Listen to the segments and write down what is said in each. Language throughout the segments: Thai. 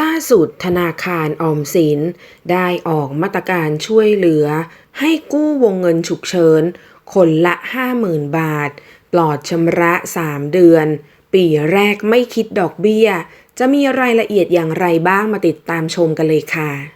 ล่าสุดธนาคารออมสินได้ออกมาตรการช่วยเหลือ ให้กู้วงเงินฉุกเฉิน คนละ 50,000 บาท ปลอดชำระ 3 เดือน ปีแรกไม่คิดดอกเบี้ย จะมีรายละเอียดอย่างไรบ้างมาติดตามชมกันเลยค่ะ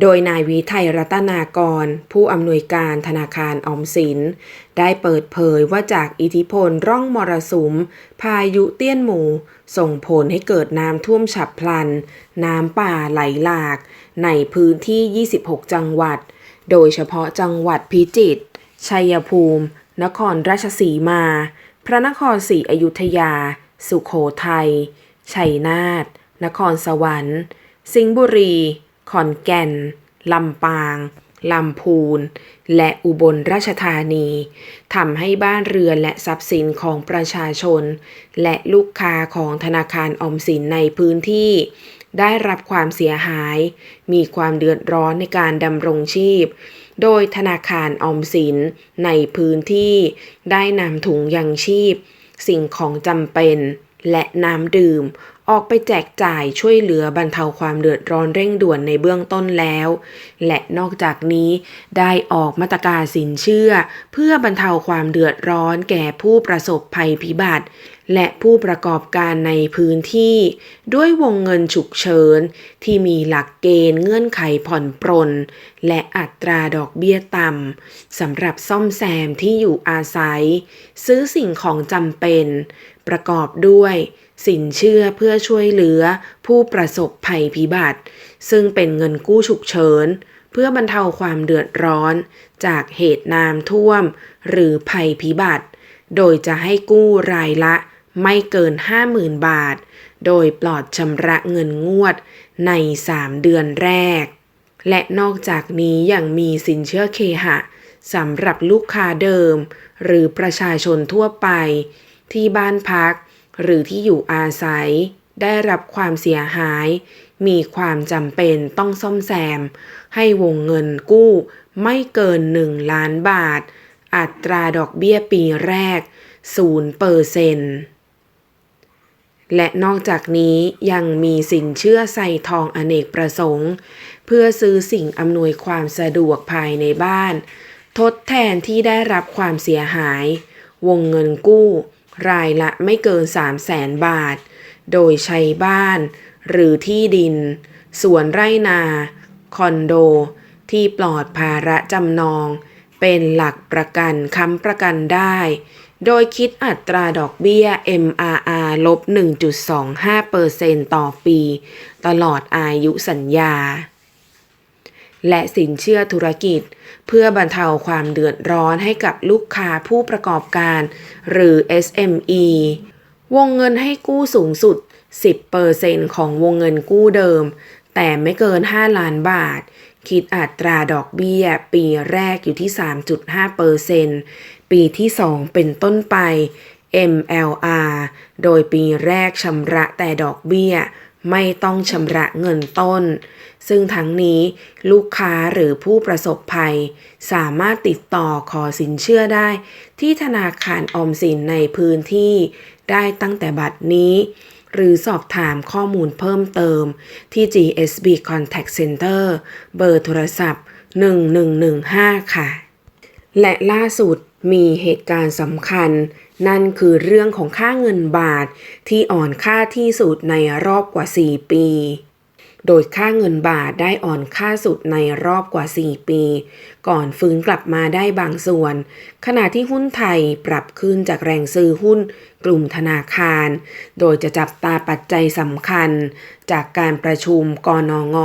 โดยนายวิทัยรัตนากร ผู้อำนวยการธนาคารออมสิน ได้เปิดเผยว่าจากอิทธิพลร่องมรสุม พายุเตี้ยนหมู่ ส่งผลให้เกิดน้ำท่วมฉับพลัน น้ำป่าไหลหลาก ในพื้นที่ 26 จังหวัด โดยเฉพาะจังหวัดพิจิตรชัยภูมิ นครราชสีมา พระนครศรีอยุธยา สุโขทัยชัยนาทนครสวรรค์ สิงห์บุรี ขอนแก่น ลำปาง ลำพูน และอุบลราชธานีทำให้บ้านเรือนและทรัพย์สินของประชาชน และลูกค้าของธนาคารออมสินในพื้นที่ ได้รับความเสียหาย มีความเดือดร้อนในการดำรงชีพ โดยธนาคารออมสินในพื้นที่ ได้นำถุงยังชีพ สิ่งของจำเป็นและน้ำดื่ม ออกไปแจกจ่ายช่วยเหลือบรรเทาความเดือดร้อนเร่งด่วนในเบื้องต้นแล้ว และนอกจากนี้ได้ออกมาตรการสินเชื่อ เพื่อบรรเทาความเดือดร้อนแก่ผู้ประสบภัยพิบัติ และผู้ประกอบการในพื้นที่ ด้วยวงเงินฉุกเฉินที่มีหลักเกณฑ์เงื่อนไขผ่อนปรน และอัตราดอกเบี้ยต่ำสำหรับซ่อมแซมที่อยู่อาศัย ซื้อสิ่งของจำเป็น ประกอบด้วย สินเชื่อเพื่อช่วยเหลือผู้ประสบภัยพิบัติ ซึ่งเป็นเงินกู้ฉุกเฉิน เพื่อบรรเทาความเดือดร้อน จากเหตุน้ำท่วม หรือภัยพิบัติ โดยจะให้กู้รายละไม่เกิน 50,000 บาท โดยปลอดชำระเงินงวดใน 3 เดือนแรก และนอกจากนี้ยังมีสินเชื่อเคหะสำหรับลูกค้าเดิม หรือประชาชนทั่วไป ที่บ้านพัก หรือที่อยู่อาศัย ได้รับความเสียหาย มีความจำเป็นต้องซ่อมแซม ให้วงเงินกู้ไม่เกิน 1 ล้านบาท อัตราดอกเบี้ยปีแรก0เปอร์เซนต์และนอกจากนี้ยังมีสินเชื่อใส่ทองอเนกประสงค์ เพื่อซื้อสิ่งอำนวยความสะดวกภายในบ้าน ทดแทนที่ได้รับความเสียหาย วงเงินกู้ รายละไม่เกิน 3 0 0แสนบาท โดยใช้บ้าน หรือที่ดิน สวนไร่นา คอนโด ที่ปลอดภาระจำนอง เป็นหลักประกันค้ำประกันได้ โดยคิดอัตราดอกเบี้ย MRR ลบ 1.25%ต่อปี ตลอดอายุสัญญา และสินเชื่อธุรกิจ เพื่อบรรเทาความเดือดร้อนให้กับลูกค้าผู้ประกอบการ หรือ SME วงเงินให้กู้สูงสุด 10%ของวงเงินกู้เดิม แต่ไม่เกิน 5 ล้านบาท คิดอัตราดอกเบี้ย ปีแรกอยู่ที่ 3.5%ปีที่ 2 เป็นต้นไป MLR โดยปีแรกชำระแต่ดอกเบี้ย ไม่ต้องชำระเงินต้น ซึ่งทั้งนี้ลูกค้าหรือผู้ประสบภัย สามารถติดต่อขอสินเชื่อได้ ที่ธนาคารออมสินในพื้นที่ได้ตั้งแต่บัดนี้ หรือสอบถามข้อมูลเพิ่มเติม ที่ GSB Contact Center เบอร์โทรศัพท์ 1115 ค่ะ และล่าสุดมีเหตุการณ์สำคัญ นั่นคือเรื่องของค่าเงินบาทที่อ่อนค่าที่สุดในรอบกว่า 4 ปี โดยค่าเงินบาทได้อ่อนค่าสุดในรอบกว่า 4 ปี ก่อนฟื้นกลับมาได้บางส่วน ขณะที่หุ้นไทยปรับขึ้นจากแรงซื้อหุ้นกลุ่มธนาคาร โดยจะจับตาปัจจัยสำคัญ จากการประชุมกนง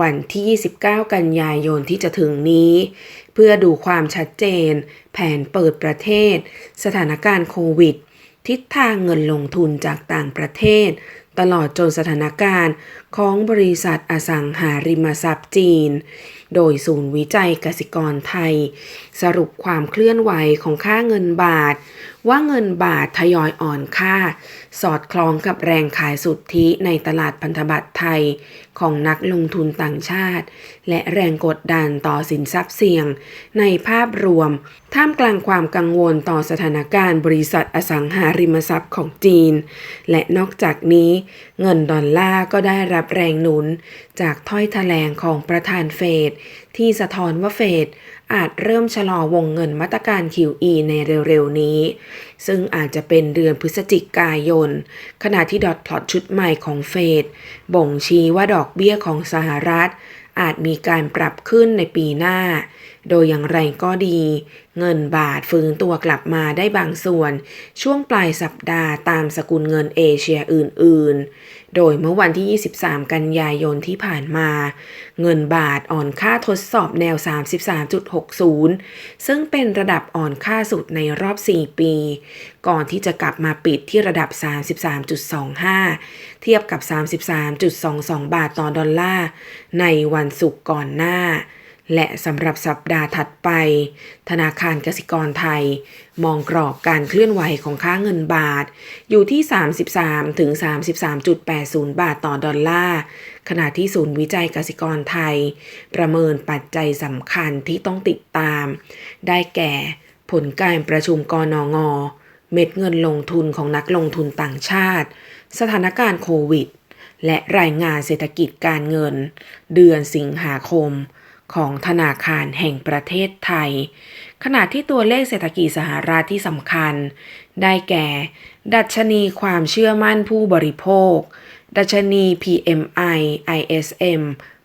วันที่ 29 กันยายนที่จะถึงนี้ เพื่อดูความชัดเจน แผนเปิดประเทศ สถานการณ์โควิด ทิศทางเงินลงทุนจากต่างประเทศ ตลอดจนสถานการณ์ของบริษัทอสังหาริมทรัพย์จีน โดยศูนย์วิจัยกสิกรไทย สรุปความเคลื่อนไหวของค่าเงินบาท ว่าเงินบาททยอยอ่อนค่า สอดคล้องกับแรงขายสุทธิในตลาดพันธบัตรไทยของนักลงทุนต่างชาติ และแรงกดดันต่อสินทรัพย์เสี่ยง ในภาพรวม ท่ามกลางความกังวลต่อสถานการณ์บริษัทอสังหาริมทรัพย์ของจีน และนอกจากนี้เงินดอลลาร์ก็ได้รับแรงหนุน จากถ้อยแถลงของประธานเฟดที่สะท้อนว่าเฟดอาจเริ่มชะลอวงเงินมาตรการ QE ในเร็วๆนี้ ซึ่งอาจจะเป็นเดือนพฤศจิกายน ขณะที่ดอทพลอตชุดใหม่ของเฟดบ่งชี้ว่าดอกเบี้ยของสหรัฐ อาจมีการปรับขึ้นในปีหน้า โดยอย่างไรก็ดี เงินบาทฟื้นตัวกลับมาได้บางส่วน ช่วงปลายสัปดาห์ตามสกุลเงินเอเชียอื่น ๆ โดยเมื่อวันที่ 23 กันยายนที่ผ่านมา เงินบาทอ่อนค่าทดสอบแนว 33.60 ซึ่งเป็นระดับอ่อนค่าสุดในรอบ 4 ปี ก่อนที่จะกลับมาปิดที่ระดับ 33.25 เทียบกับ 33.22 บาทต่อดอลลาร์ในวันศุกร์ก่อนหน้า และสำหรับสัปดาห์ถัดไป ธนาคารกสิกรไทย มองกรอบการเคลื่อนไหวของค่าเงินบาท อยู่ที่ 33 ถึง 33.80 บาทต่อดอลลาร์ ขณะที่ศูนย์วิจัยกสิกรไทย ประเมินปัจจัยสำคัญที่ต้องติดตาม ได้แก่ผลการประชุมกนง เม็ดเงินลงทุนของนักลงทุนต่างชาติ สถานการณ์โควิด และรายงานเศรษฐกิจการเงิน เดือนสิงหาคม ของธนาคารแห่งประเทศไทย ขณะที่ตัวเลขเศรษฐกิจสหรัฐที่สำคัญ ได้แก่ ดัชนีความเชื่อมั่นผู้บริโภค ดัชนี PMI ISM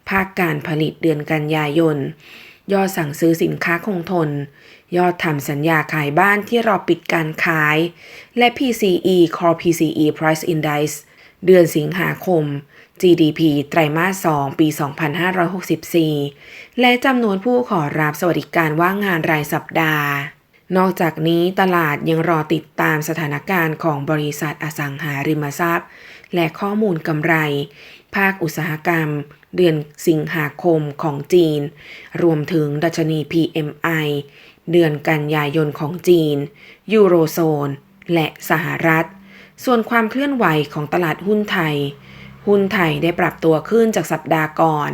ภาคการผลิตเดือนกันยายน ยอดสั่งซื้อสินค้าคงทน ยอดทำสัญญาขายบ้านที่รอปิดการขาย และ PCE Core PCE Price Index เดือนสิงหาคม GDP ไตรมาส 2 ปี 2564 และจำนวนผู้ขอรับสวัสดิการว่างงานรายสัปดาห์ นอกจากนี้ตลาดยังรอติดตามสถานการณ์ของบริษัทอสังหาริมทรัพย์ และข้อมูลกำไร ภาคอุตสาหกรรม เดือนสิงหาคมของจีน รวมถึงดัชนี PMI เดือนกันยายนของจีน ยูโรโซน และสหรัฐ ส่วนความเคลื่อนไหวของตลาดหุ้นไทย หุ้นไทยได้ปรับตัวขึ้นจากสัปดาห์ก่อน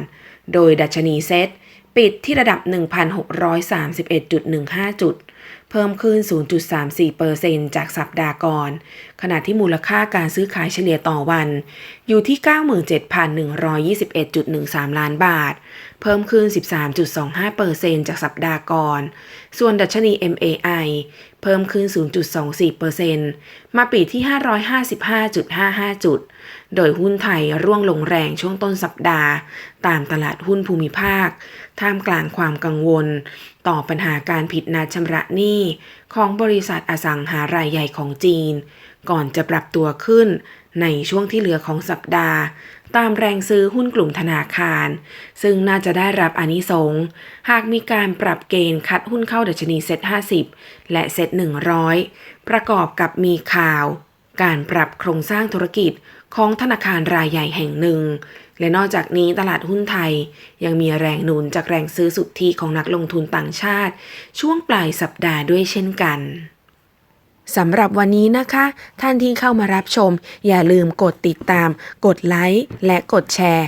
โดยดัชนีเซ็ตปิดที่ระดับ 1,631.15 จุด เพิ่มขึ้น 0.34%จากสัปดาห์ก่อน ขณะที่มูลค่าการซื้อขายเฉลี่ยต่อวัน อยู่ที่ 97,121.13 ล้านบาท เพิ่มขึ้น 13.25%จากสัปดาห์ก่อน ส่วนดัชนี MAI เพิ่มขึ้น 0.24%มาปิดที่ 555.55 จุด โดยหุ้นไทยร่วงลงแรงช่วงต้นสัปดาห์ ตามตลาดหุ้นภูมิภาค ท่ามกลางความกังวล ต่อปัญหาการผิดนัดชำระหนี้ ของบริษัทอสังหารายใหญ่ของจีน ก่อนจะปรับตัวขึ้นในช่วงที่เหลือของสัปดาห์ ตามแรงซื้อหุ้นกลุ่มธนาคาร ซึ่งน่าจะได้รับอนิสงหากมีการปรับเกณฑ์คัดหุ้นเข้าดัชนีเซ็ต50 และเซ็ต100 ประกอบกับมีข่าว การปรับโครงสร้างธุรกิจ ของธนาคารรายใหญ่แห่งหนึ่ง และนอกจากนี้ตลาดหุ้นไทยยังมีแรงหนุนจากแรงซื้อสุทธิของนักลงทุนต่างชาติ ช่วงปลายสัปดาห์ด้วยเช่นกันสำหรับวันนี้นะคะ ท่านที่เข้ามารับชม อย่าลืมกดติดตาม กดไลค์และกดแชร์